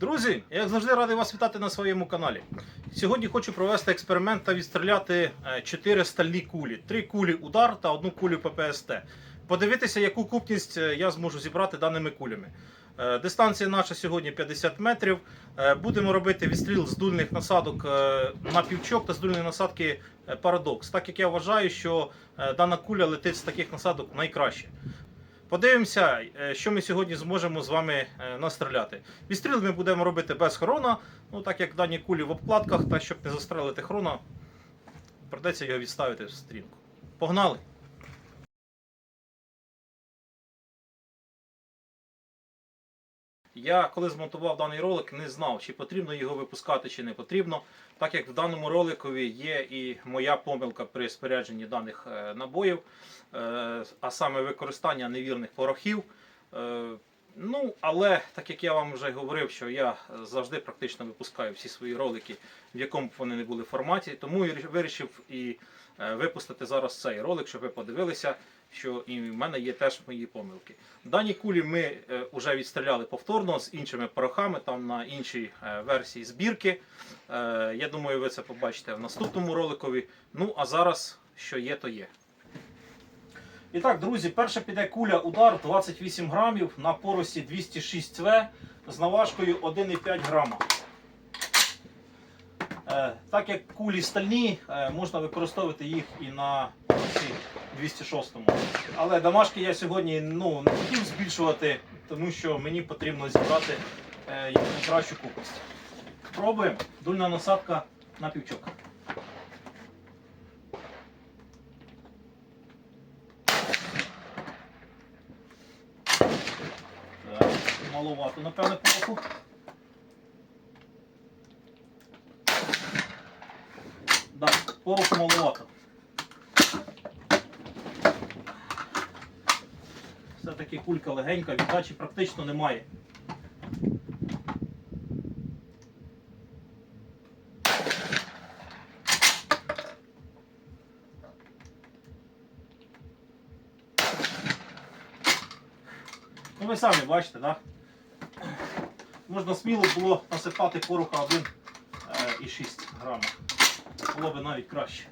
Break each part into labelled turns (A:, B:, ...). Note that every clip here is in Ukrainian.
A: Друзі, я як завжди радий вас вітати на своєму каналі. Сьогодні хочу провести експеримент та відстріляти 4 стальні кулі: 3 кулі удар та одну кулю ППСТ. Подивитися, яку купність е, я зможу зібрати даними кулями. Е, Дистанція наша сьогодні 50 метрів. Е, Будемо робити відстріл з дульних насадок е, на півчок та з дульної насадки е, парадокс. Так як я вважаю, що е, дана куля летить з таких насадок найкраще. Подивимося, е, що ми сьогодні зможемо з вами е, настріляти. Відстріл ми будемо робити без хрона, ну так як дані кулі в обкладках, та щоб не застрелити хрона, придеться його відставити в стрінку. Погнали! Я коли змонтував даний ролик, не знав, чи потрібно його випускати, чи не потрібно. Так як в даному роликові є і моя помилка при спорядженні даних е, набоїв, е, а саме використання невірних порохів. Е, Ну, але так як я вам вже говорив, що я завжди практично випускаю всі свої ролики, в якому б вони не були форматі, тому і вирішив і випустити зараз цей ролик, щоб ви подивилися, що і в мене є теж мої помилки. Дані кулі ми вже відстріляли повторно з іншими порохами, там на іншій е, версії збірки. Е, Я думаю, ви це побачите в наступному роликові. Ну, а зараз що є, то є. І так, друзі, перша піде куля удар 28 грамів на поросі 206 В з наважкою 1,5 грама. Е, так як кулі стальні, е, можна використовувати їх і на поросі 206. Але домашки я сьогодні ну, не хотів збільшувати, тому що мені потрібно зібрати е, їх найкращу купність. Пробуємо. Дульна насадка на півчок. Так, маловато, напевне, пороху. Да, пороху маловато. Все-таки кулька легенька, віддачі практично немає. Ну ви самі бачите, так? Можна сміло було насипати пороха 1,6 грама. Було б навіть краще.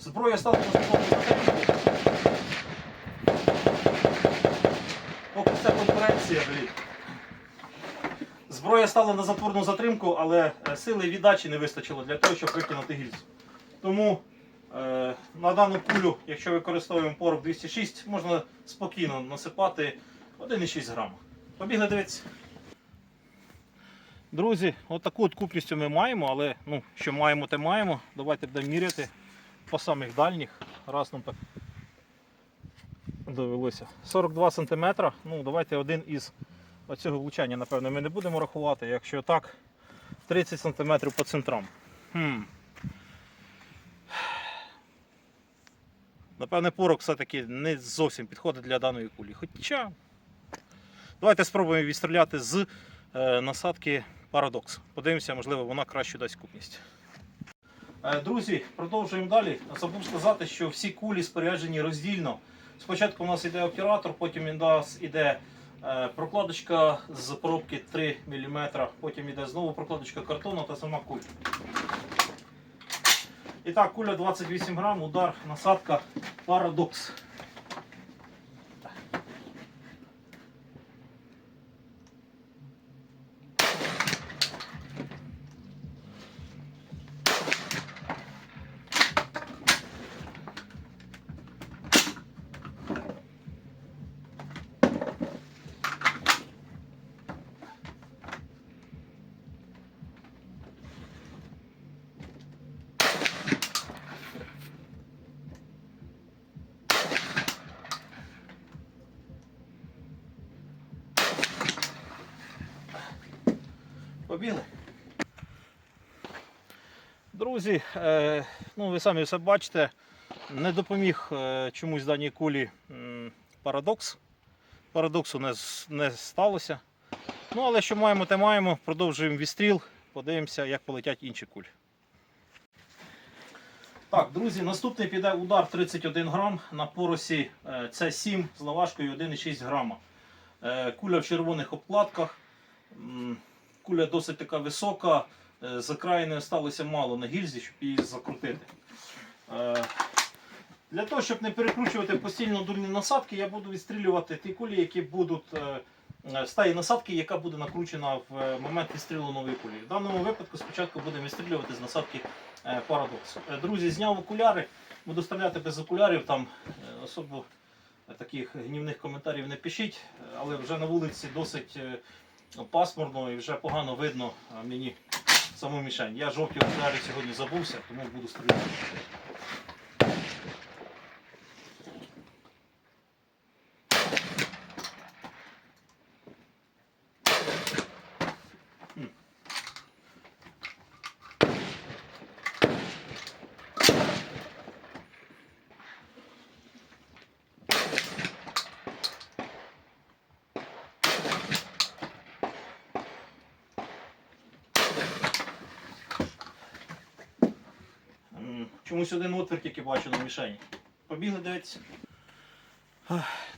A: Зброя стала поступово. Поки це конкуренція, блін. Зброя стала на затворну затримку, але е, сили віддачі не вистачило для того, щоб викинути гільзу. Тому е, на дану кулю, якщо використовуємо порох 206, можна спокійно насипати 1,6 грама. Побігли дивитися. Друзі, отаку от купністю ми маємо, але ну, що маємо, те маємо. Давайте будемо міряти по самих дальніх. Раз нам так довелося. 42 см. Ну, давайте один із оцього влучання, напевно, ми не будемо рахувати. Якщо так, 30 см по центрам. Хм. Напевне, порок все-таки не зовсім підходить для даної кулі. Хоча. Давайте спробуємо відстріляти з е, насадки Paradox. Подивимося, можливо, вона краще дасть купність. Е, Друзі, продовжуємо далі. Забув сказати, що всі кулі споряджені роздільно. Спочатку у нас йде оператор, потім у нас йде прокладочка з пробки 3 мм, потім йде знову прокладочка картону та сама куля. І так, куля 28 грам, удар, насадка Paradox. Побігли. Друзі, е, ну ви самі все бачите, не допоміг е, чомусь даній кулі парадокс. Парадоксу не, не сталося. Ну, але що маємо, те маємо. Продовжуємо відстріл, подивимося, як полетять інші кулі. Так, друзі, наступний піде удар 31 грам на поросі е, С7 з лавашкою 1,6 грама. Куля в червоних обкладках. Куля досить така висока. е, З окраїни сталося мало на гільзі, щоб її закрутити. Е, Для того, щоб не перекручувати постійно дульні насадки, я буду відстрілювати ті кулі, які будуть е, тієї насадки, яка буде накручена в момент відстрілу нової кулі. В даному випадку спочатку будемо відстрілювати з насадки. Е, Друзі, зняв окуляри, буду стріляти без окулярів, там особо таких гнівних коментарів не пишіть, але вже на вулиці досить пасмурно і вже погано видно мені саму мішень. Я жовті окуляри сьогодні забувся, тому буду стріляти. Чомусь один отвір тільки бачу на мішені. Побігли дивитися.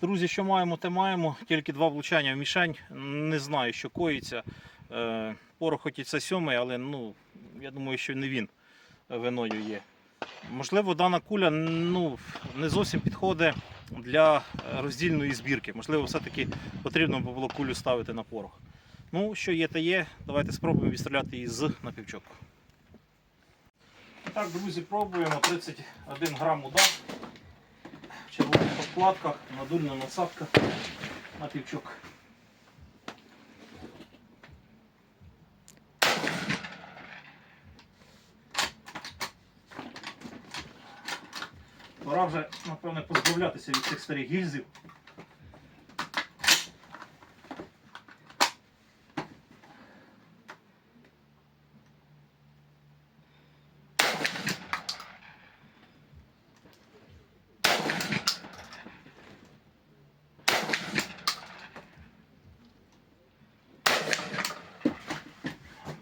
A: Друзі, що маємо, те маємо. Тільки два влучання в мішень. Не знаю, що коїться. Е, Порох хоч і це сьомий, але ну, я думаю, що не він виною є. Можливо, дана куля ну, не зовсім підходить для роздільної збірки. Можливо, все-таки потрібно було кулю ставити на порох. Ну, що є, те є. Давайте спробуємо відстріляти її з напівчок. Так, друзі, пробуємо 31 грам удар в червоних обкладках, надульна насадка на півчок. Пора вже, напевне, позбавлятися від цих старих гільзів.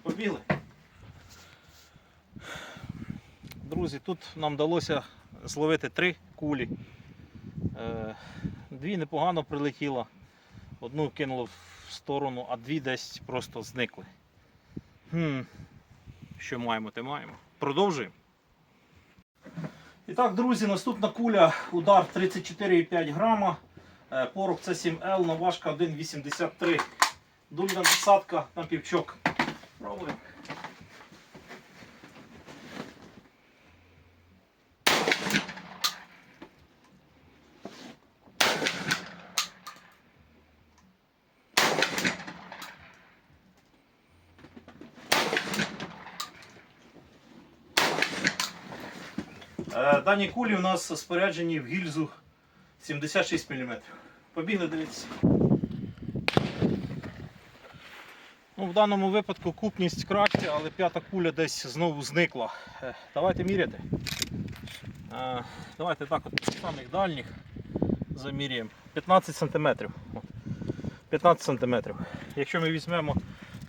A: Побігли. Друзі, тут нам вдалося зловити три кулі. Е, Дві непогано прилетіло. Одну кинуло в сторону, а дві десь просто зникли. Хм. Що маємо, те маємо. Продовжуємо. І так, друзі, наступна куля, удар 34,5 грама. Е, Порох це 7L, наважка 1,83. Дульна насадка на півчок. Пробуємо. Е, Дані кулі у нас споряджені в гільзу 76 мм. Побігли дивитися. Ну, в даному випадку купність краще, але п'ята куля десь знову зникла. Е, Давайте міряти. Е, Давайте так от самих дальніх заміряємо. 15 см. 15 см. Якщо ми візьмемо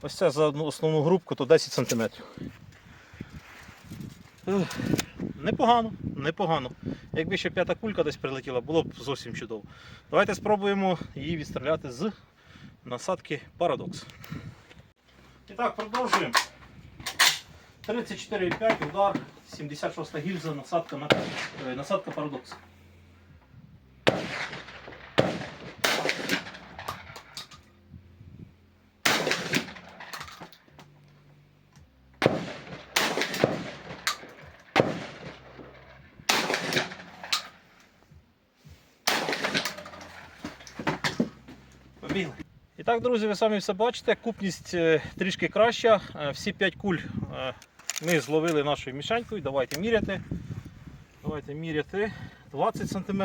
A: ось це за одну основну групку, то 10 см. Непогано, непогано. Якби ще п'ята кулька десь прилетіла, було б зовсім чудово. Давайте спробуємо її відстріляти з насадки Парадокс. І так, продовжуємо. 34,5 удар, 76 гільза, насадка, на, е, насадка Paradox. Побігли. І так, друзі, ви самі все бачите, купність е, трішки краща. Е, Всі 5 куль е, ми зловили нашою мішенькою. Давайте міряти. Давайте міряти 20 см.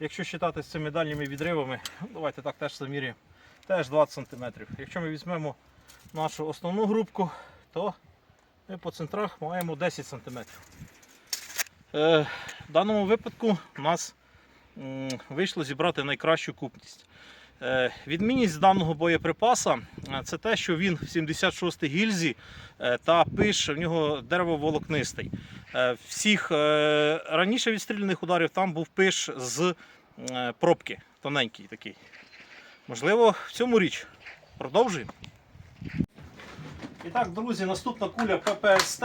A: Якщо вважати з цими дальніми відривами, ну, давайте так теж заміряємо. Теж 20 см. Якщо ми візьмемо нашу основну групку, то ми по центрах маємо 10 см. В даному випадку у нас вийшло зібрати найкращу купність. Е, Відмінність даного боєприпаса е, це те, що він в 76 гільзі е, та пиш в нього деревоволокнистий. Е, Всіх раніше відстріляних ударів там був пиш з пробки, тоненький такий. Можливо, в цьому річ. Продовжуємо. І так, друзі, наступна куля ППСТ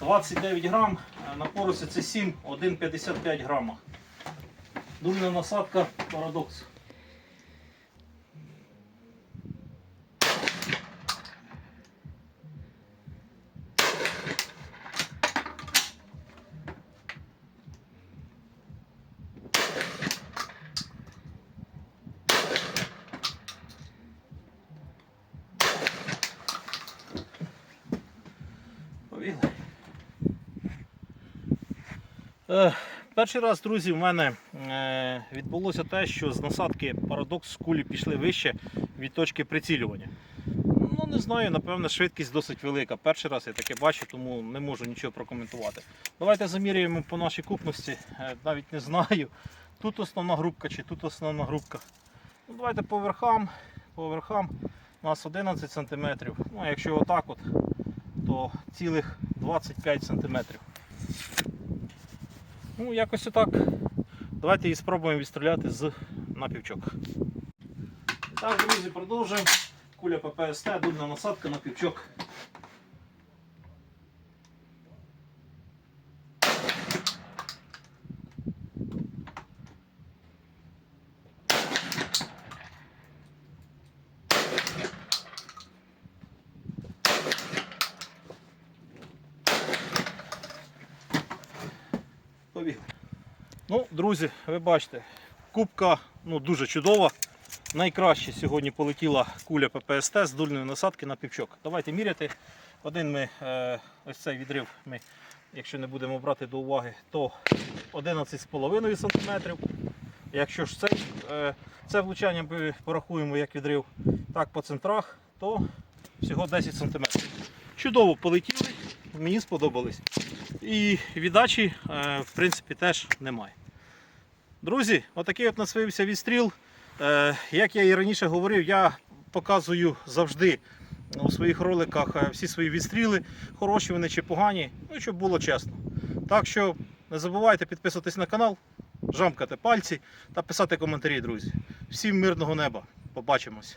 A: 29 грам. На поросі це 7, 1,55 грама. Дульна насадка парадокс. Повіли. Е, перший раз, друзі, в мене е, відбулося те, що з насадки парадокс кулі пішли вище від точки прицілювання. Ну, не знаю, напевно, швидкість досить велика. Перший раз я таке бачу, тому не можу нічого прокоментувати. Давайте заміряємо по нашій купності. Е, навіть не знаю, тут основна групка чи тут основна групка. Ну, давайте по верхам. По верхам у нас 11 см. Ну, якщо отак от, то цілих 25 см. Ну, якось отак. Давайте і спробуємо відстріляти з напівчок. Так, друзі, продовжуємо. Куля ППСТ, дульна насадка на півчок. Побігли. Ну, друзі, ви бачите, кубка ну, дуже чудова. Найкраще сьогодні полетіла куля ППСТ з дульної насадки на півчок. Давайте міряти. Один ми, е, ось цей відрив, ми, якщо не будемо брати до уваги, то 11,5 см. Якщо ж цей, е, це влучання ми порахуємо як відрив, так по центрах, то всього 10 см. Чудово полетіли, мені сподобались. І віддачі, е, в принципі, теж немає. Друзі, отакий от нас виявився відстріл. Е, Як я і раніше говорив, я показую завжди у своїх роликах е, всі свої відстріли, хороші вони чи погані, ну щоб було чесно. Так що не забувайте підписуватись на канал, жамкати пальці та писати коментарі, друзі. Всім мирного неба. Побачимось.